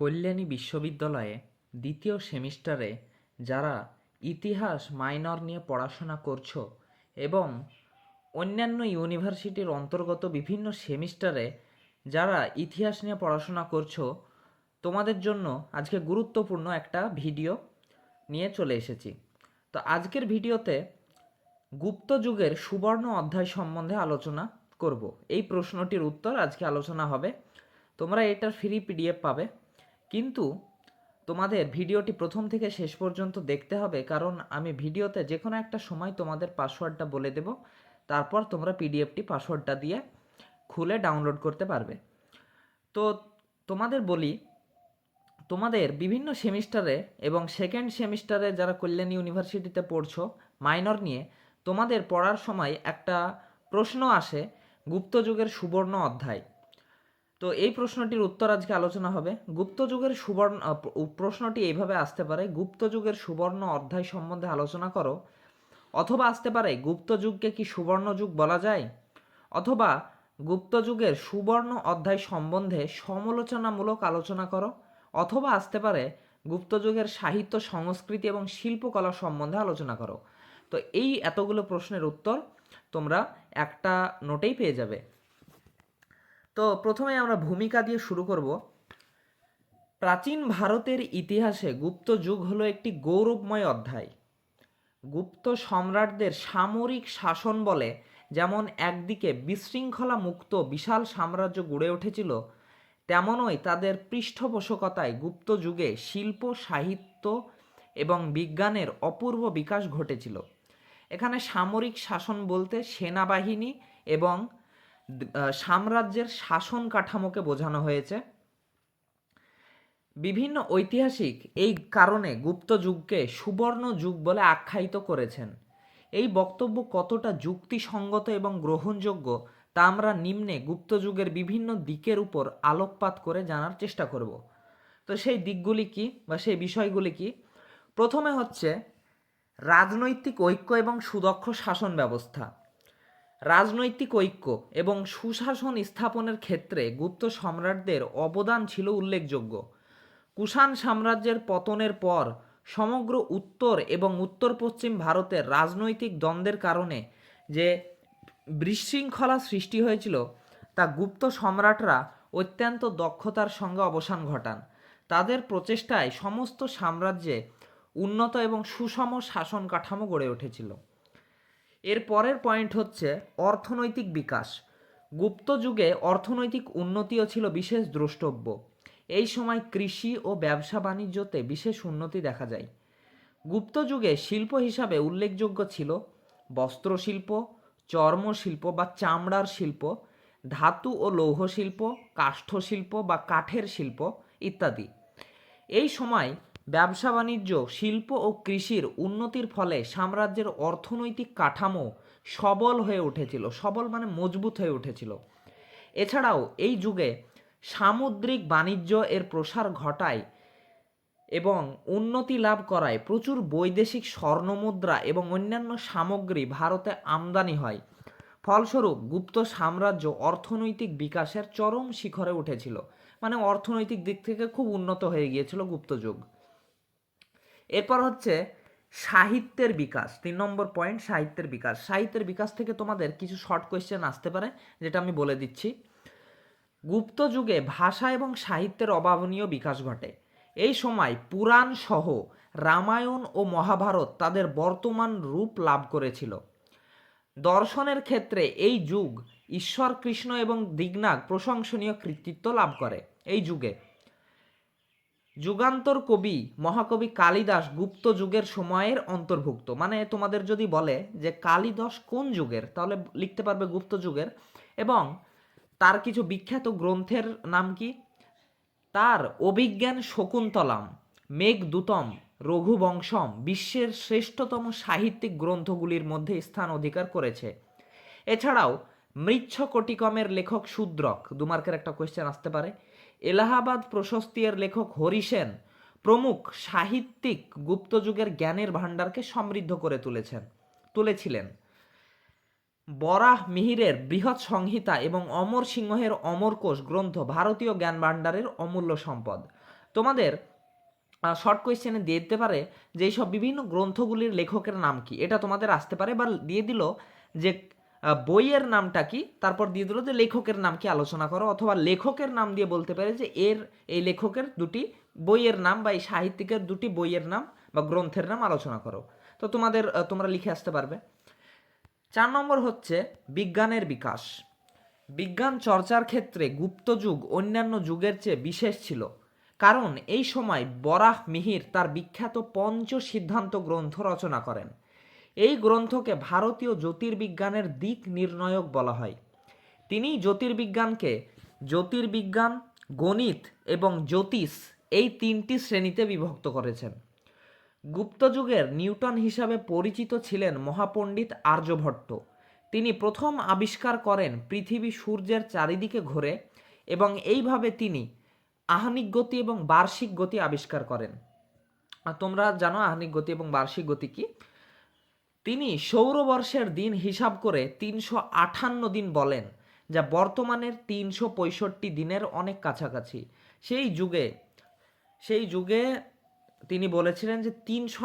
কল্যাণী বিশ্ববিদ্যালয়ে দ্বিতীয় সেমিস্টারে যারা ইতিহাস মাইনর নিয়ে পড়াশোনা করছ এবং অন্যান্য ইউনিভার্সিটির অন্তর্গত বিভিন্ন সেমিস্টারে যারা ইতিহাস নিয়ে পড়াশোনা করছ, তোমাদের জন্য আজকে গুরুত্বপূর্ণ একটা ভিডিও নিয়ে চলে এসেছি। তো আজকের ভিডিওতে গুপ্ত যুগের সুবর্ণ অধ্যায় সম্বন্ধে আলোচনা করব। এই প্রশ্নটির উত্তর আজকে আলোচনা হবে। তোমরা এটার ফ্রি পিডিএফ পাবে। কিন্তু তোমাদের ভিডিওটি প্রথম থেকে শেষ পর্যন্ত দেখতে হবে, কারণ আমি ভিডিওতে যে কোনো একটা সময় তোমাদের পাসওয়ার্ডটা বলে দেব, তারপর তোমরা পিডিএফটি পাসওয়ার্ডটা দিয়ে খুলে ডাউনলোড করতে পারবে। তো তোমাদের বলি, তোমাদের বিভিন্ন সেমিস্টারে এবং সেকেন্ড সেমিস্টারে যারা কল্যাণী ইউনিভার্সিটিতে পড়ছো, মাইনর নিয়ে, তোমাদের পড়ার সময় একটা প্রশ্ন আসে গুপ্তযুগের সুবর্ণ অধ্যায়। তো এই প্রশ্নটির উত্তর আজকে আলোচনা হবে। গুপ্ত যুগের সুবর্ণ প্রশ্নটি এইভাবে আসতে পারে, গুপ্ত যুগের সুবর্ণ অধ্যায় সম্বন্ধে আলোচনা করো। অথবা আসতে পারে, গুপ্ত যুগকে কি সুবর্ণ যুগ বলা যায়? অথবা গুপ্ত যুগের সুবর্ণ অধ্যায় সম্বন্ধে সমালোচনামূলক আলোচনা করো। অথবা আসতে পারে, গুপ্ত যুগের সাহিত্য, সংস্কৃতি এবং শিল্পকলা সম্বন্ধে আলোচনা করো। তো এই এতগুলো প্রশ্নের উত্তর তোমরা একটা নোটেই পেয়ে যাবে। তো প্রথমে আমরা ভূমিকা দিয়ে শুরু করব। প্রাচীন ভারতের ইতিহাসে গুপ্ত যুগ হলো একটি গৌরবময় অধ্যায়। গুপ্ত সম্রাটদের সামরিক শাসন বলে যেমন একদিকে বিশৃঙ্খলা মুক্ত বিশাল সাম্রাজ্য গড়ে উঠেছিল, তেমনই তাদের পৃষ্ঠপোষকতায় গুপ্ত যুগে শিল্প, সাহিত্য এবং বিজ্ঞানের অপূর্ব বিকাশ ঘটেছিল। এখানে সামরিক শাসন বলতে সেনাবাহিনী এবং সাম্রাজ্যের শাসন কাঠামোকে বোঝানো হয়েছে। বিভিন্ন ঐতিহাসিক এই কারণে গুপ্ত যুগকে সুবর্ণ যুগ বলে আখ্যায়িত করেছেন। এই বক্তব্য কতটা যুক্তিসঙ্গত এবং গ্রহণযোগ্য তা আমরা নিম্নে গুপ্ত যুগের বিভিন্ন দিকের উপর আলোকপাত করে জানার চেষ্টা করব। তো সেই দিকগুলি কি বা সেই বিষয়গুলি কি? প্রথমে হচ্ছে রাজনৈতিক ঐক্য এবং সুদক্ষ শাসন ব্যবস্থা। রাজনৈতিক ঐক্য এবং সুশাসন স্থাপনের ক্ষেত্রে গুপ্ত সম্রাটদের অবদান ছিল উল্লেখযোগ্য। কুষাণ সাম্রাজ্যের পতনের পর সমগ্র উত্তর এবং উত্তর পশ্চিম ভারতের রাজনৈতিক দ্বন্দ্বের কারণে যে বিশৃঙ্খলা সৃষ্টি হয়েছিল, তা গুপ্ত সম্রাটরা অত্যন্ত দক্ষতার সঙ্গে অবসান ঘটান। তাদের প্রচেষ্টায় সমস্ত সাম্রাজ্যে উন্নত এবং সুষম শাসন কাঠামো গড়ে উঠেছিল। এর পরের পয়েন্ট হচ্ছে অর্থনৈতিক বিকাশ। গুপ্ত যুগে অর্থনৈতিক উন্নতিও ছিল বিশেষ দ্রষ্টব্য। এই সময় কৃষি ও ব্যবসা বাণিজ্যতে বিশেষ উন্নতি দেখা যায়। গুপ্ত যুগে শিল্প হিসাবে উল্লেখযোগ্য ছিল বস্ত্রশিল্প, চর্মশিল্প বা চামড়ার শিল্প, ধাতু ও লৌহ শিল্প, কাষ্ঠশিল্প বা কাঠের শিল্প ইত্যাদি। এই সময় ব্যবসা বাণিজ্য, শিল্প ও কৃষির উন্নতির ফলে সাম্রাজ্যের অর্থনৈতিক কাঠামো সবল হয়ে উঠেছিল, সবল মানে মজবুত হয়ে উঠেছিল। এছাড়াও এই যুগে সামুদ্রিক বাণিজ্য এর প্রসার ঘটায় এবং উন্নতি লাভ করায় প্রচুর বৈদেশিক স্বর্ণমুদ্রা এবং অন্যান্য সামগ্রী ভারতে আমদানি হয়। ফলস্বরূপ, গুপ্ত সাম্রাজ্য অর্থনৈতিক বিকাশের চরম শিখরে উঠেছিল। মানে অর্থনৈতিক দিক থেকে খুব উন্নত হয়ে গিয়েছিল গুপ্ত যুগ। এরপর হচ্ছে সাহিত্যের বিকাশ, তিন নম্বর পয়েন্ট সাহিত্যের বিকাশ। সাহিত্যের বিকাশ থেকে তোমাদের কিছু শর্ট কোয়েশ্চেন আসতে পারে, যেটা আমি বলে দিচ্ছি। গুপ্ত যুগে ভাষা এবং সাহিত্যের অভাবনীয় বিকাশ ঘটে। এই সময় পুরাণ সহ রামায়ণ ও মহাভারত তাদের বর্তমান রূপ লাভ করেছিল। দর্শনের ক্ষেত্রে এই যুগ ঈশ্বর, কৃষ্ণ এবং দিগনাগ প্রশংসনীয় কৃতিত্ব লাভ করে। এই যুগে যুগান্তর কবি, মহাকবি কালিদাস গুপ্ত যুগের সময়ের অন্তর্ভুক্ত। মানে তোমাদের যদি বলে যে কালিদাস কোন যুগের, তাহলে লিখতে পারবে গুপ্ত যুগের। এবং তার কিছু বিখ্যাত গ্রন্থের নাম কি? তার অভিজ্ঞান শকুন্তলাম মেঘদূতম রঘুবংশম বিশ্বের শ্রেষ্ঠতম সাহিত্যিক গ্রন্থগুলির মধ্যে স্থান অধিকার করেছে। এছাড়াও মৃচ্ছকটিকমের লেখক শূদ্রক, দুমার্কের একটা কোয়েশ্চেন আসতে পারে। এলাহাবাদ প্রশস্তি এর লেখক হরিসেন প্রমুখ সাহিত্যিক গুপ্তযুগের জ্ঞানের ভাণ্ডারকে সমৃদ্ধ করে তুলেছেন, তুলেছিলেন। বরাহ মিহিরের বৃহৎ সংহিতা এবং অমর সিংহের অমরকোষ গ্রন্থ ভারতীয় জ্ঞান ভাণ্ডারের অমূল্য সম্পদ। তোমাদের শর্ট কোয়েশ্চেনে দিয়ে দিতে পারে যে এইসব বিভিন্ন গ্রন্থগুলির লেখকের নাম কি? এটা তোমাদের আসতে পারে বা দিয়ে দিল যে বইয়ের নামটা কি? তারপর দিয়ে দিল যে লেখকের নাম কি আলোচনা করো, অথবা লেখকের নাম দিয়ে বলতে পারে যে এর, এই লেখকের দুটি বইয়ের নাম বা এই সাহিত্যিকের দুটি বইয়ের নাম বা গ্রন্থের নাম আলোচনা করো। তো তোমাদের তোমরা লিখে আসতে পারবে। চার নম্বর হচ্ছে বিজ্ঞানের বিকাশ। বিজ্ঞান চর্চার ক্ষেত্রে গুপ্ত যুগ অন্যান্য যুগের চেয়ে বিশেষ ছিল। কারণ এই সময় বরাহ মিহির তার বিখ্যাত পঞ্চ সিদ্ধান্ত গ্রন্থ রচনা করেন। এই গ্রন্থকে ভারতীয় জ্যোতির্বিজ্ঞানের দিক নির্ণয়ক বলা হয়। তিনি জ্যোতির্বিজ্ঞানকে জ্যোতির্বিজ্ঞান, গণিত এবং জ্যোতিষ এই তিনটি শ্রেণীতে বিভক্ত করেছেন। গুপ্তযুগের নিউটন হিসাবে পরিচিত ছিলেন মহাপণ্ডিত আর্যভট্ট। তিনি প্রথম আবিষ্কার করেন পৃথিবী সূর্যের চারিদিকে ঘোরে এবং এইভাবে তিনি আহনিক গতি এবং বার্ষিক গতি আবিষ্কার করেন। তোমরা জানো আহনিক গতি এবং বার্ষিক গতি কি? তিনি সৌরবর্ষের দিন হিসাব করে তিনশো আটান্ন দিন বলেন, যা বর্তমানের তিনশো পঁয়ষট্টি দিনের অনেক কাছাকাছি। সেই যুগে সেই যুগে তিনি বলেছিলেন যে তিনশো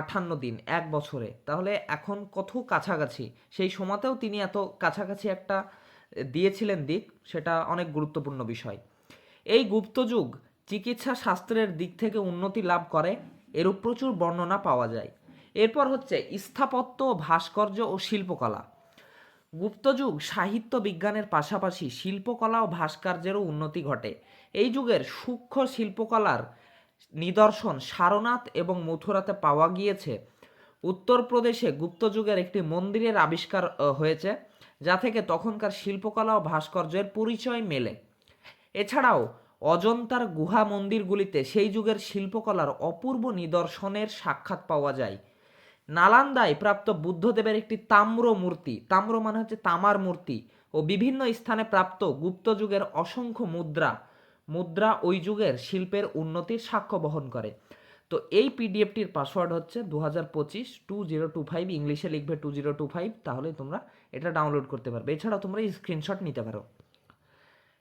আঠান্ন দিন, এক বছরে। তাহলে এখন কত কাছাকাছি? সেই সময়তেও তিনি এত কাছাকাছি একটা দিয়েছিলেন দিক, সেটা অনেক গুরুত্বপূর্ণ বিষয়। এই গুপ্তযুগ চিকিৎসা শাস্ত্রের দিক থেকে উন্নতি লাভ করে, এরূপ প্রচুর বর্ণনা পাওয়া যায়। এরপর হচ্ছে স্থাপত্য, ভাস্কর্য ও শিল্পকলা। গুপ্তযুগ সাহিত্য বিজ্ঞানের পাশাপাশি শিল্পকলা ও ভাস্কর্যেরও উন্নতি ঘটে। এই যুগের সূক্ষ্ম শিল্পকলার নিদর্শন সারনাথ এবং মথুরাতে পাওয়া গিয়েছে। উত্তরপ্রদেশে গুপ্তযুগের একটি মন্দিরের আবিষ্কার হয়েছে, যা থেকে তখনকার শিল্পকলা ও ভাস্কর্যের পরিচয় মেলে। এছাড়াও অজন্তার গুহা মন্দিরগুলিতে সেই যুগের শিল্পকলার অপূর্ব নিদর্শনের সাক্ষাৎ পাওয়া যায়। নালান্দায় প্রাপ্ত বুদ্ধদেবের একটি তাম্র মূর্তি। তাম্র মানে হচ্ছে তামার মূর্তি ও বিভিন্ন স্থানে প্রাপ্ত গুপ্ত যুগের অসংখ্য মুদ্রা। মুদ্রা ওই যুগের শিল্পের উন্নতির সাক্ষ্য বহন করে। তো এই পিডিএফটির পাসওয়ার্ড হচ্ছে দু হাজার পঁচিশ টু জিরো টু ফাইভ, ইংলিশে লিখবে টু জিরো টু ফাইভ, তাহলে তোমরা এটা ডাউনলোড করতে পারবে। এছাড়াও তোমরা স্ক্রিনশট নিতে পারো।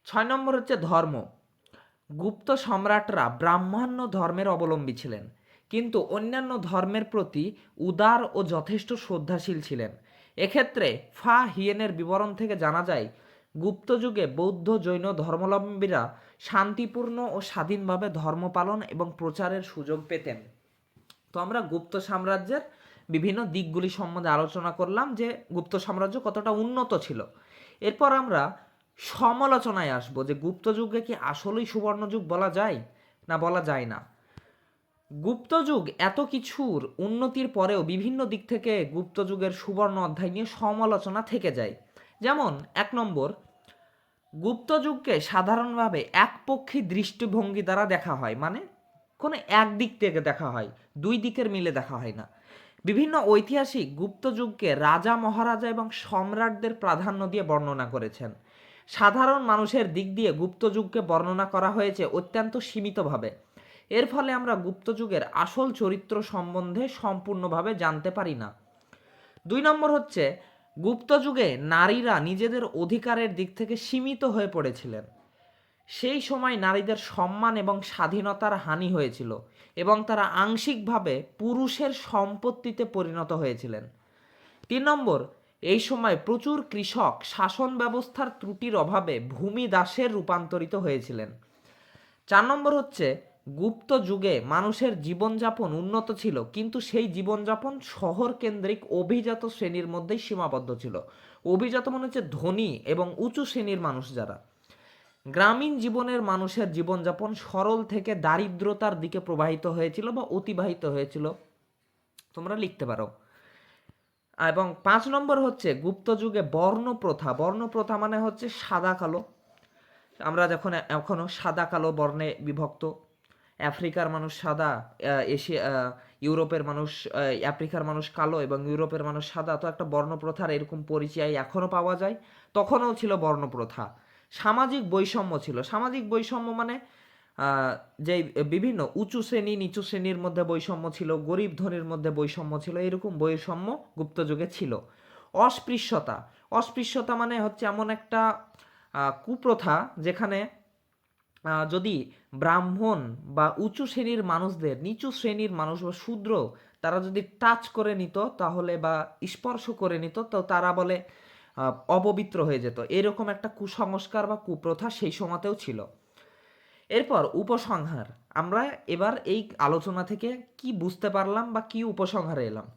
ছয় নম্বর হচ্ছে ধর্ম। গুপ্ত সম্রাটরা ব্রাহ্মণ্য ধর্মের অবলম্বী ছিলেন। কিন্তু অন্যান্য ধর্মের প্রতি উদার ও যথেষ্ট শ্রদ্ধাশীল ছিলেন। এক্ষেত্রে ফা হিয়েনের বিবরণ থেকে জানা যায়, গুপ্ত যুগে বৌদ্ধ জৈন ধর্মাবলম্বীরা শান্তিপূর্ণ ও স্বাধীনভাবে ধর্ম পালন এবং প্রচারের সুযোগ পেতেন। তো আমরা গুপ্ত সাম্রাজ্যের বিভিন্ন দিকগুলি সম্বন্ধে আলোচনা করলাম যে গুপ্ত সাম্রাজ্য কতটা উন্নত ছিল। এরপর আমরা সমালোচনায় আসব যে গুপ্ত যুগে কি আসলেই সুবর্ণযুগ বলা যায় না বলা যায় না। গুপ্ত যুগ এত কিছুর উন্নতির পরেও বিভিন্ন দিক থেকে গুপ্ত যুগের সুবর্ণ অধ্যায় নিয়ে সমালোচনা থেকে যায়। যেমন, এক নম্বর গুপ্ত যুগকে সাধারণভাবে একপক্ষী দৃষ্টিভঙ্গি দ্বারা দেখা হয়। মানে কোনো এক দিক থেকে দেখা হয়, দুই দিকের মিলে দেখা হয় না। বিভিন্ন ঐতিহাসিক গুপ্ত যুগকে রাজা, মহারাজা এবং সম্রাটদের প্রাধান্য দিয়ে বর্ণনা করেছেন। সাধারণ মানুষের দিক দিয়ে গুপ্ত যুগকে বর্ণনা করা হয়েছে অত্যন্ত সীমিতভাবে। এর ফলে আমরা গুপ্ত যুগের আসল চরিত্র সম্বন্ধে সম্পূর্ণভাবে জানতে পারি না। দুই নম্বর হচ্ছে, গুপ্ত যুগে নারীরা নিজেদের অধিকারের দিক থেকে সীমিত হয়ে পড়েছিলেন। সেই সময় নারীদের সম্মান এবং স্বাধীনতার হানি হয়েছিল এবং তারা আংশিকভাবে পুরুষের সম্পত্তিতে পরিণত হয়েছিলেন। তিন নম্বর, এই সময় প্রচুর কৃষক শাসন ব্যবস্থার ত্রুটির অভাবে ভূমি দাসের রূপান্তরিত হয়েছিলেন। চার নম্বর হচ্ছে গুপ্ত যুগে মানুষের জীবনযাপন উন্নত ছিল, কিন্তু সেই জীবনযাপন শহর কেন্দ্রিক অভিজাত শ্রেণির মধ্যেই সীমাবদ্ধ ছিল। অভিজাত মানে হচ্ছে ধনী এবং উঁচু শ্রেণির মানুষ যারা। গ্রামীণ জীবনের মানুষের জীবনযাপন সরল থেকে দারিদ্রতার দিকে প্রবাহিত হয়েছিল বা অতিবাহিত হয়েছিল। তোমরা লিখতে পারো। এবং পাঁচ নম্বর হচ্ছে গুপ্ত যুগে বর্ণ প্রথা বর্ণ প্রথা মানে হচ্ছে সাদা কালো। আমরা যখন এখনও সাদা কালো বর্ণে বিভক্ত আফ্রিকার মানুষ সাদা এশিয়া ইউরোপের মানুষ আফ্রিকার মানুষ কালো এবং ইউরোপের মানুষ সাদা। তো একটা বর্ণপ্রথার এরকম পরিচয় এখনও পাওয়া যায়। তখনও ছিল বর্ণপ্রথা। সামাজিক বৈষম্য ছিল। সামাজিক বৈষম্য মানে যে বিভিন্ন উঁচু শ্রেণি, নিচু শ্রেণির মধ্যে বৈষম্য ছিল, গরিব ধনীর মধ্যে বৈষম্য ছিল, এরকম বৈষম্য গুপ্ত যুগে ছিল। অস্পৃশ্যতা। অস্পৃশ্যতা মানে হচ্ছে এমন একটা কুপ্রথা যেখানে যদি ব্রাহ্মণ বা উঁচু শ্রেণির মানুষদের, নিচু শ্রেণির মানুষ বা শূদ্র, তারা যদি টাচ করে নিত তাহলে বা স্পর্শ করে নিত, তো তারা বলে অপবিত্র হয়ে যেত। এরকম একটা কুসংস্কার বা কুপ্রথা সেই সময়তেও ছিল। এরপর উপসংহার। আমরা এবার এই আলোচনা থেকে কি বুঝতে পারলাম বা কি উপসংহারে এলাম?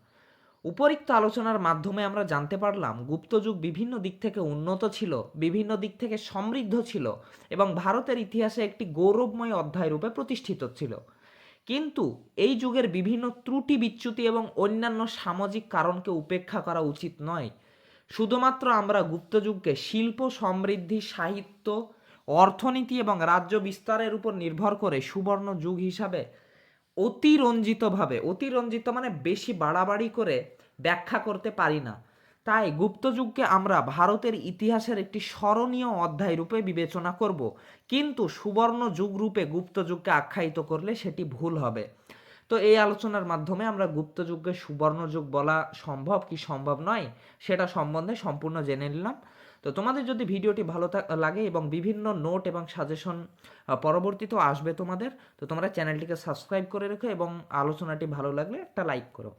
উপরিক্ত আলোচনার মাধ্যমে আমরা জানতে পারলাম গুপ্তযুগ বিভিন্ন দিক থেকে উন্নত ছিল, বিভিন্ন দিক থেকে সমৃদ্ধ ছিল এবং ভারতের ইতিহাসে একটি গৌরবময় অধ্যায় রূপে প্রতিষ্ঠিত ছিল। কিন্তু এই যুগের বিভিন্ন ত্রুটি বিচ্যুতি এবং অন্যান্য সামাজিক কারণকে উপেক্ষা করা উচিত নয়। শুধুমাত্র আমরা গুপ্তযুগকে শিল্প, সমৃদ্ধি, সাহিত্য, অর্থনীতি এবং রাজ্য বিস্তারের উপর নির্ভর করে সুবর্ণ যুগ হিসাবে অতিরঞ্জিতভাবে, অতিরঞ্জিত মানে বেশি বাড়াবাড়ি করে ব্যাখ্যা করতে পারি না। তাই গুপ্তযুগকে আমরা ভারতের ইতিহাসের একটি স্মরণীয় অধ্যায় রূপে বিবেচনা করব। কিন্তু সুবর্ণ যুগ রূপে গুপ্তযুগকে আখ্যায়িত করলে সেটি ভুল হবে। তো এই আলোচনার মাধ্যমে আমরা গুপ্তযুগকে সুবর্ণ যুগ বলা সম্ভব কি সম্ভব নয়, সেটা সম্বন্ধে সম্পূর্ণ জেনে নিলাম। তো তোমাদের যদি ভিডিওটি ভালো লাগে এবং বিভিন্ন নোট এবং সাজেশন পরবর্তীতেও আসবে তোমাদের, তো তোমরা চ্যানেলটিকে সাবস্ক্রাইব করে রেখো এবং আলোচনাটি ভালো লাগলে একটা লাইক করো।